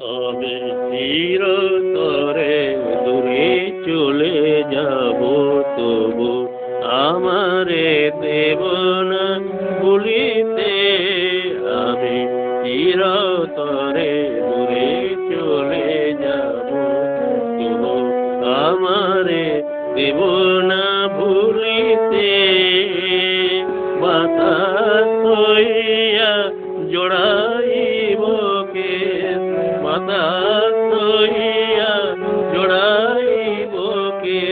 তবে চিরতরে দূরে চলে যাব তবু আমারে দেব না ভুলিতে আমি চিরতরে দূরে চলে যাব তবু আমারে দেব না ভুলিতে বাতাস হইয়া জোড়াইব কে বাতাস হইয়া জোড়াইব কে?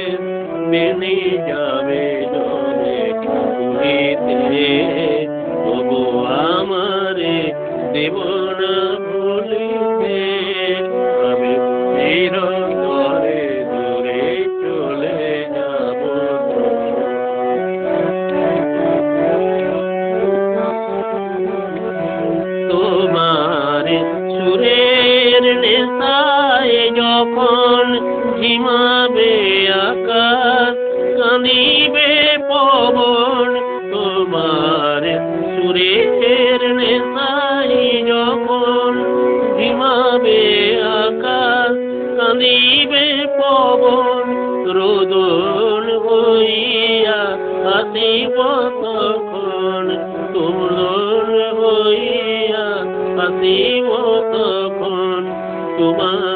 বেনি যাবে জলে আমারে দেব না ঝিমাবে আকাশ কাঁদিবে পবন, তোমার সুরের নেশায় যখন ঝিমাবে আকাশ কাঁদিবে পবন, রোদন হইয়া আসিব তখন তুমলন হইয়া আসিব তখন, তোমার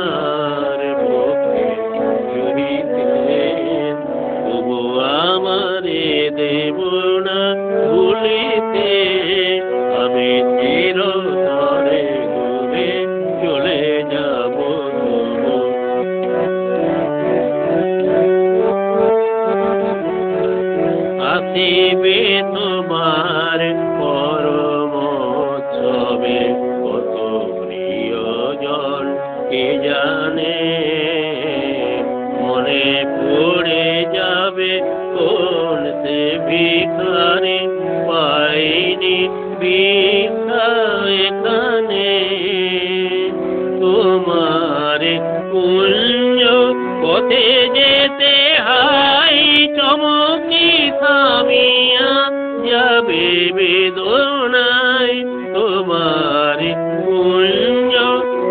জানে মনে পড়ে যাবে কোন সে ভিখারি? পাইনি ভিক্ষা তোমার কুঞ্জ পথে যেতে হাই, চমকি থামিয়া যাবে বেদনায়। তোমার কুঞ্জ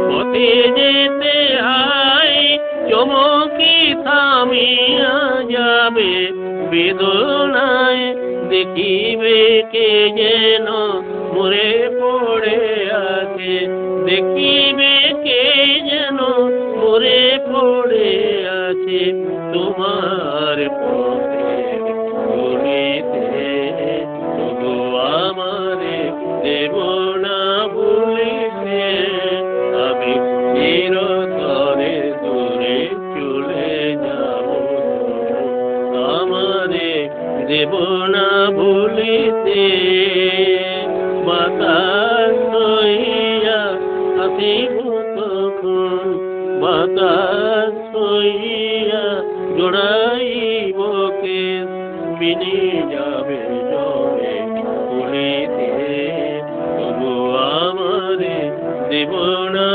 পথে যেতে চমকি থামিয়া যাবে বেদনায় দেখিবে কে যেন মরে পড়ে আছে। দেখিবে দেব না ভুলিতে। বাতাস হইয়া আসিব তখন বাতাস হইয়া জোড়াইব কেস মিনি যাবে জলে ভুলিতে তবু আমার দেব না